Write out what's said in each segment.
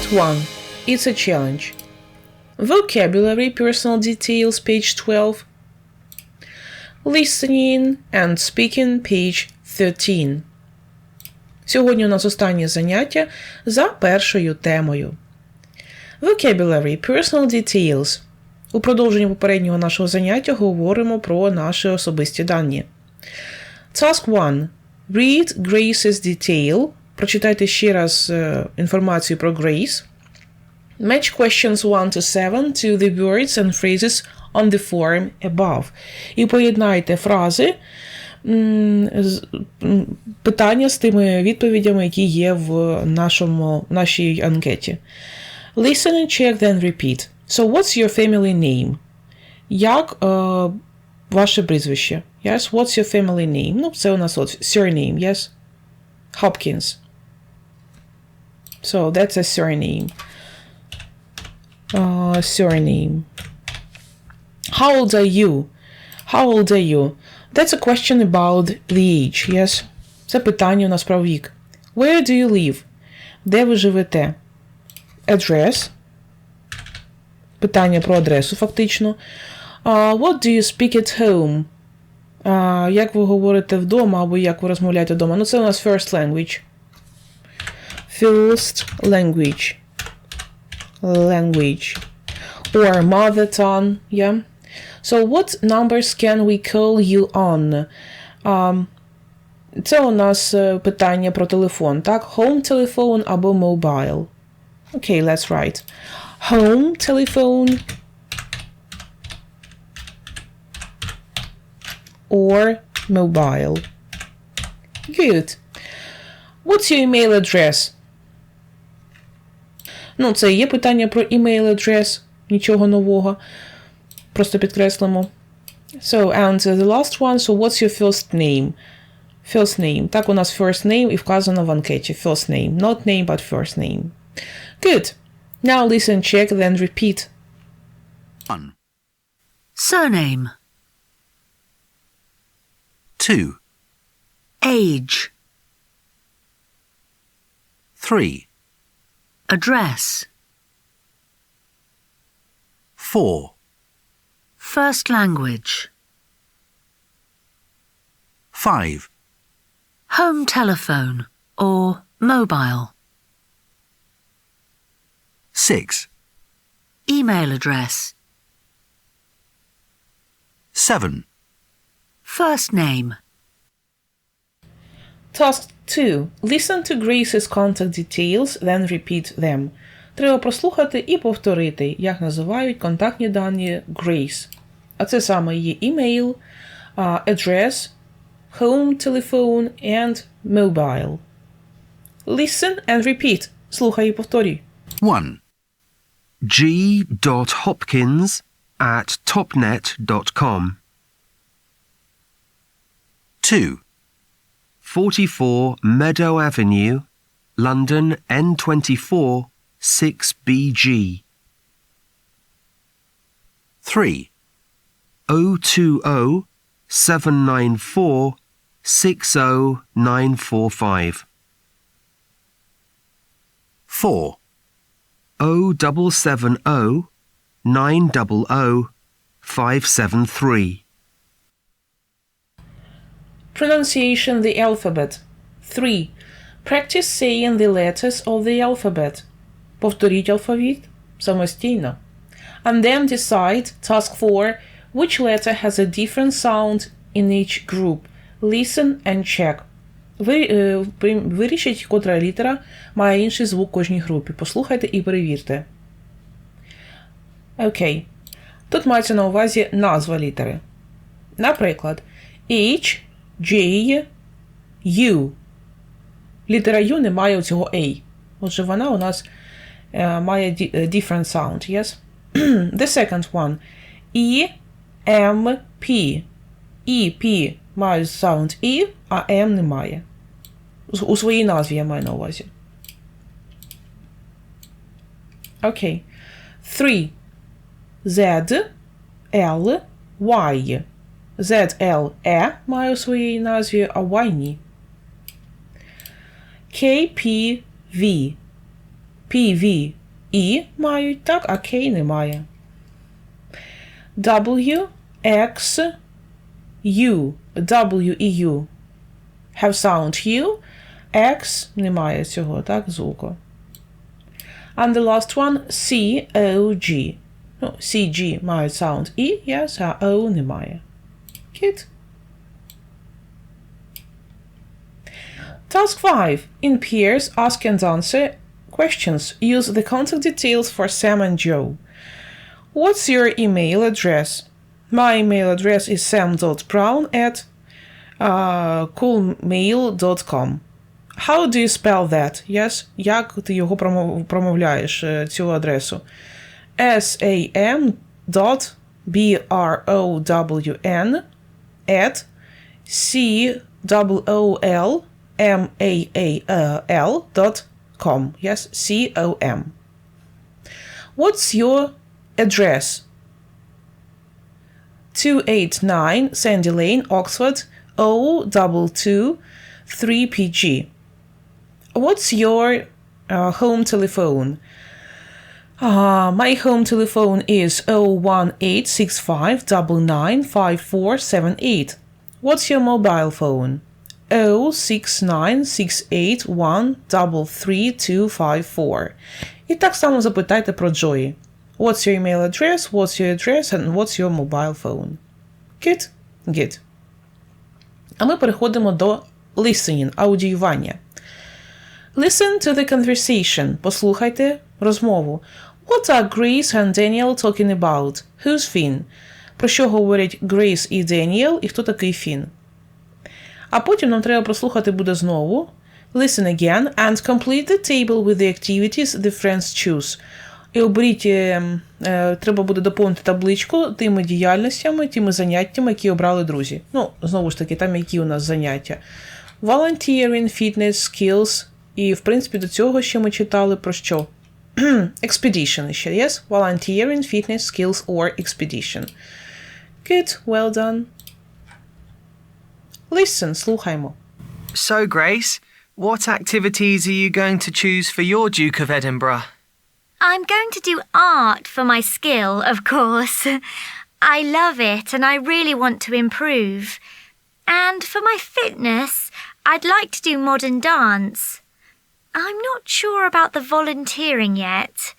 Unit 1. It's a challenge. Vocabulary, personal details, page 12. Listening and speaking, page 13. Сьогодні у нас останнє заняття за першою темою. Vocabulary, personal details. У продовженні попереднього нашого заняття говоримо про наші особисті дані. Task 1. Read Grace's detail. Прочитайте ще раз е, інформацію про Grace. Match questions 1 to 7 to the words and phrases on the form above. І поєднайте фрази питання з тими відповідями, які є в нашому, нашій анкеті. Listen and check, then repeat. So, what's your family name? Як е, ваше прізвище? Yes, what's your family name? Ну, це у нас от surname, yes? Hopkins. So, that's a surname. Uh, surname. How old are you? How old are you? That's a question about the age, yes? Це питання у нас про вік. Where do you live? Де ви живете? Address. Питання про адресу, фактично. Uh, what do you speak at home? Uh, як ви говорите вдома або як ви розмовляєте вдома? Ну, це у нас first language. First language. Language. Or mother tongue, yeah? So, what numbers can we call you on? Um, це у нас е, питання про телефон, так? Home telephone або mobile. Okay, let's write. Home telephone or mobile. Good. What's your email address? Ну, це є питання про email address. Нічого нового. Просто підкреслимо. So, and the last one, so what's your first name? First name. Так, у нас first name і вказано в анкеті. First name. Not name, but first name. Good. Now listen, check, then repeat. 1, Surname. 2, Age. 3, Address. 4, First language. 5, Home telephone or mobile. 6, Email address. 7, First name. Task 2. Listen to Grace's contact details, then repeat them. Треба прослухати і повторити, як називають контактні дані Grace. А це саме її email, uh, address, home telephone and mobile. Listen and repeat. Слухай і повторюй. 1. G.Hopkins at topnet.com. 2, 44 Meadow Avenue, London N24 6BG. 3, 020 794 60945. 4, 0770 900 573. Pronunciation the alphabet. 3. Practice saying the letters of the alphabet. Повторіть алфавіт самостійно. And then decide, task 4, which letter has a different sound in each group. Listen and check. Ви, е, вирішіть, котра літера має інший звук кожній групі. Послухайте і перевірте. Окей. Тут мається на увазі назва літери. Наприклад, H, J, U. Літера U не має цього A. Отже, вона у нас е, має ді- е, different sound, yes? The second one. E, M, P. E, P має sound E, а M не має. З- У своїй назві я маю на увазі. Окей. Three. Z, L, Y. ZL E має у своїй назві, а Y ні. KPV P, V, E мають, так, а K немає. W, X, U, W і U have sound U, X немає цього, так, звуку. And the last one C, O, G. Ну, C, G мають sound E, yes, а O немає. Good. Task 5. In pairs, ask and answer questions. Use the contact details for Sam and Joe. What's your email address? My email address is sam.brown at uh, coolmail.com. How do you spell that? Yes? Як ти його промов- промовляєш, е, цю адресу? S-A-M dot B-R-O-W-N at C-O-O-L-M-A-A-L dot com. Yes, C-O-M. What's your address? 289 Sandy Lane, Oxford, O22 3PG. What's your uh, home telephone? Uh, my home telephone is 01865995478. What's your mobile phone? 06968133254. І так само запитайте про Джої. What's your email address? What's your address? And what's your mobile phone? Good? Good. А ми переходимо до listening, аудіювання. Listen to the conversation. Послухайте розмову. What are Grace and Daniel talking about? Who's Finn? Про що говорять Grace і Daniel, і хто такий Фін? А потім нам треба прослухати буде знову. Listen again and complete the table with the activities the friends choose. І оберіть, е, е, треба буде доповнити табличку тими діяльностями, тими заняттями, які обрали друзі. Ну, знову ж таки, там які у нас заняття. Volunteering, fitness, skills. І, в принципі, до цього ще ми читали про що? expedition ще, yes? Volunteering, fitness, skills or expedition. Good, well done. Listen, слухаймо. So, Grace, what activities are you going to choose for your Duke of Edinburgh? I'm going to do art for my skill, of course. I love it and I really want to improve. And for my fitness, I'd like to do modern dance. I'm not sure about the volunteering yet.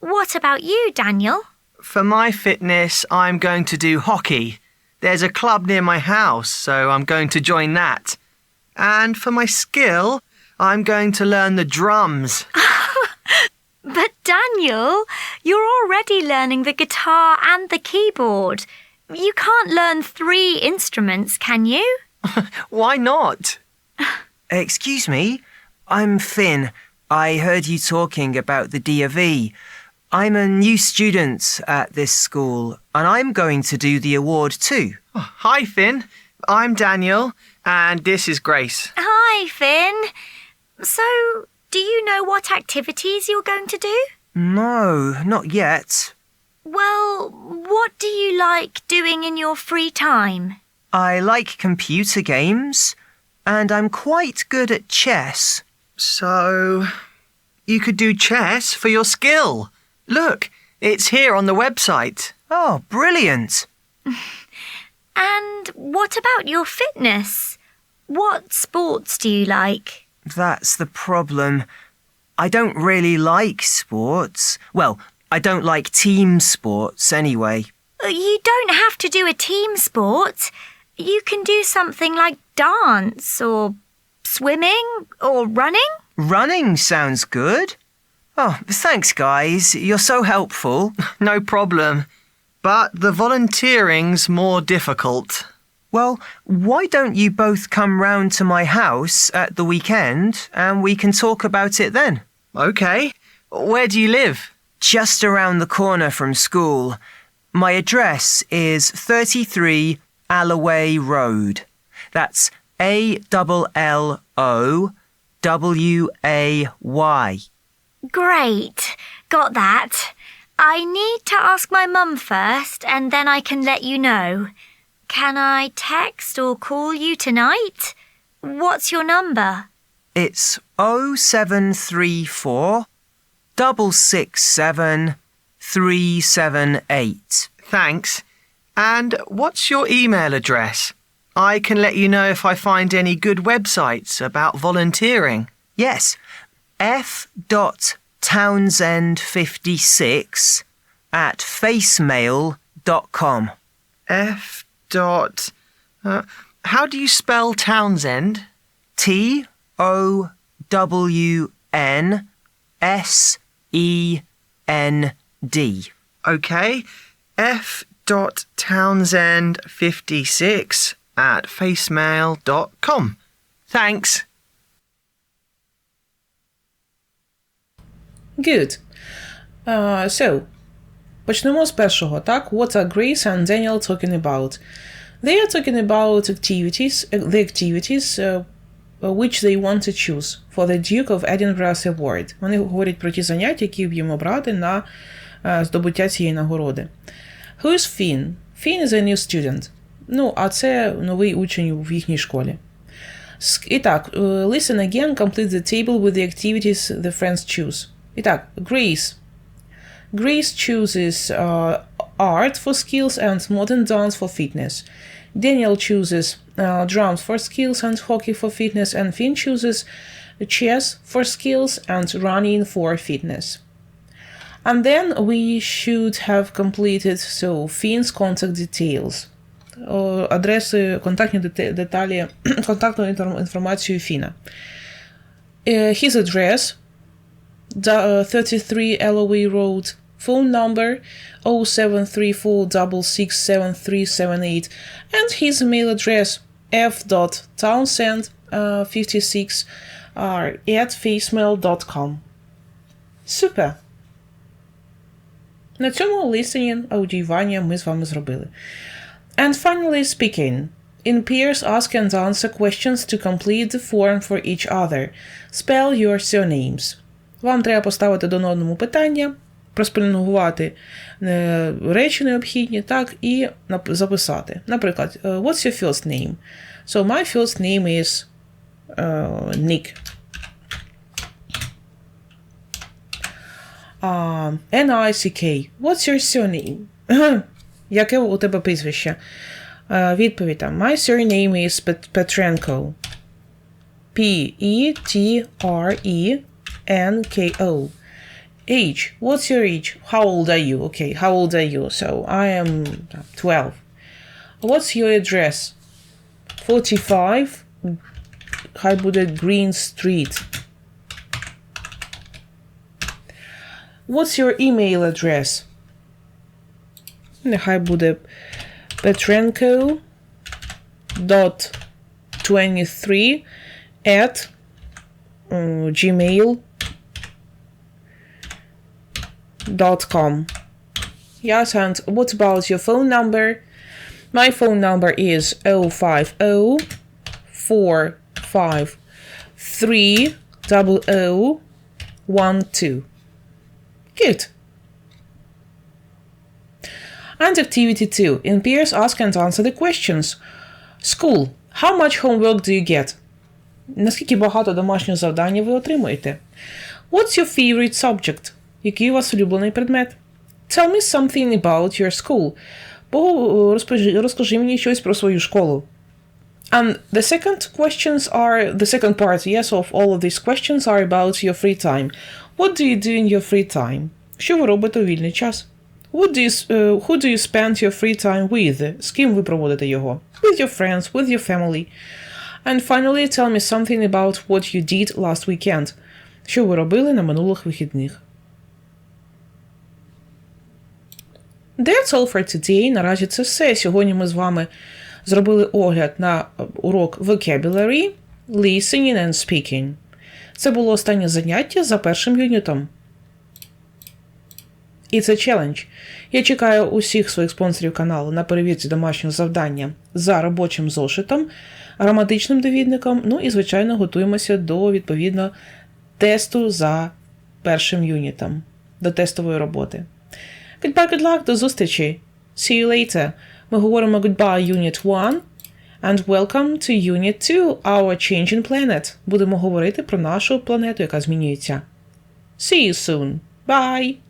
What about you, Daniel? For my fitness, I'm going to do hockey. There's a club near my house, so I'm going to join that. And for my skill, I'm going to learn the drums. But Daniel, you're already learning the guitar and the keyboard. You can't learn three instruments, can you? Why not? Excuse me, I'm Finn. I heard you talking about the D of E. I'm a new student at this school, and I'm going to do the award too. Oh, hi, Finn. I'm Daniel, and this is Grace. Hi, Finn. So, do you know what activities you're going to do? No, not yet. Well, what do you like doing in your free time? I like computer games, and I'm quite good at chess. So, you could do chess for your skill. Look, it's here on the website. Oh, brilliant! And what about your fitness? What sports do you like? That's the problem. I don't really like sports. Well, I don't like team sports anyway. Uh, You don't have to do a team sport. You can do something like dance or swimming or running. Running sounds good. Oh, thanks, guys. You're so helpful. No problem. But the volunteering's more difficult. Well, why don't you both come round to my house at the weekend and we can talk about it then? Okay. Where do you live? Just around the corner from school. My address is 33 Alloway Road. That's A L L O W A Y. Great. Got that. I need to ask my mum first and then I can let you know. Can I text or call you tonight? What's your number? It's 0734 double six seven three seven eight. Thanks. And what's your email address? I can let you know if I find any good websites about volunteering. Yes, F. Dot Townsend fifty six at facemail.com. F. Dot. Uh, how do you spell Townsend? T O W N S E N D. Okay. F. Dot Townsend fifty six at facemail.com. Thanks. Good. Uh, so, почнемо з першого, так? What are Grace and Daniel talking about? They are talking about activities, uh, the activities uh, which they want to choose for the Duke of Edinburgh's Award. Вони говорять про ті заняття, які б їм обрати на е, здобуття цієї нагороди. Who is Finn? Finn is a new student. Ну, а це новий учень в їхній школі. Ск- І так, е, listen again, complete the table with the activities the friends choose. І так, Grace. Grace chooses uh, art for skills and modern dance for fitness. Daniel chooses uh, drums for skills and hockey for fitness, and Finn chooses chess for skills and running for fitness. And then we should have completed so Finn's contact details. О, Адреси, контактні дете- деталі, контактну інформ- інформацію Фіна. Uh, his address Da- uh, 33 Alloway Road, phone number 0734667378, and his email address f.townsend56 uh, at facemail.com. Супер! На цьому listening аудіювання ми з вами зробили. And finally speaking. In pairs, ask and answer questions to complete the form for each other. Spell your surnames. Вам треба поставити один одному питання, проспільнувати е, речі необхідні, так, і нап- записати. Наприклад, е, What's your first name? So my first name is е, Nick. Um, N-I-C-K. What's your surname? Яке у тебе прізвище? Е, Відповідь там. My surname is Pet- Petrenko. P-E-T-R-E-N-K-O. Age. What's your age? How old are you? Okay, how old are you? So I am 12. What's your address? 45 Хай буде Green Street. What's your email address? Нехай буде Petrenko dot 23 at uh, gmail dot com. Yes, and what about your phone number? My phone number is 050 453 0012. Good. And activity 2. In pairs, ask and answer the questions. School. How much homework do you get? Наскільки багато домашнього завдання ви отримуєте? What's your favorite subject? Який у вас улюблений предмет? Tell me something about your school. Бо розкажи, розкажи мені щось про свою школу. And the second questions are the second part, yes, of all of these questions are about your free time. What do you do in your free time? Що ви робите у вільний час? What do you, uh, who do you spend your free time with? З ким ви проводите його? With your friends, with your family. And finally, tell me something about what you did last weekend. Що ви робили на минулих вихідних? That's all for today. Наразі це все. Сьогодні ми з вами зробили огляд на е, урок vocabulary, listening and speaking. Це було останнє заняття за першим юнітом. І це челендж. Я чекаю усіх своїх спонсорів каналу на перевірці домашнього завдання за робочим зошитом, граматичним довідником. Ну і, звичайно, готуємося до відповідно тесту за першим юнітом, до тестової роботи. Goodbye, good luck, до зустрічі. See you later. Ми говоримо goodbye Unit 1 and welcome to Unit 2, our changing planet. Будемо говорити про нашу планету, яка змінюється. See you soon. Bye!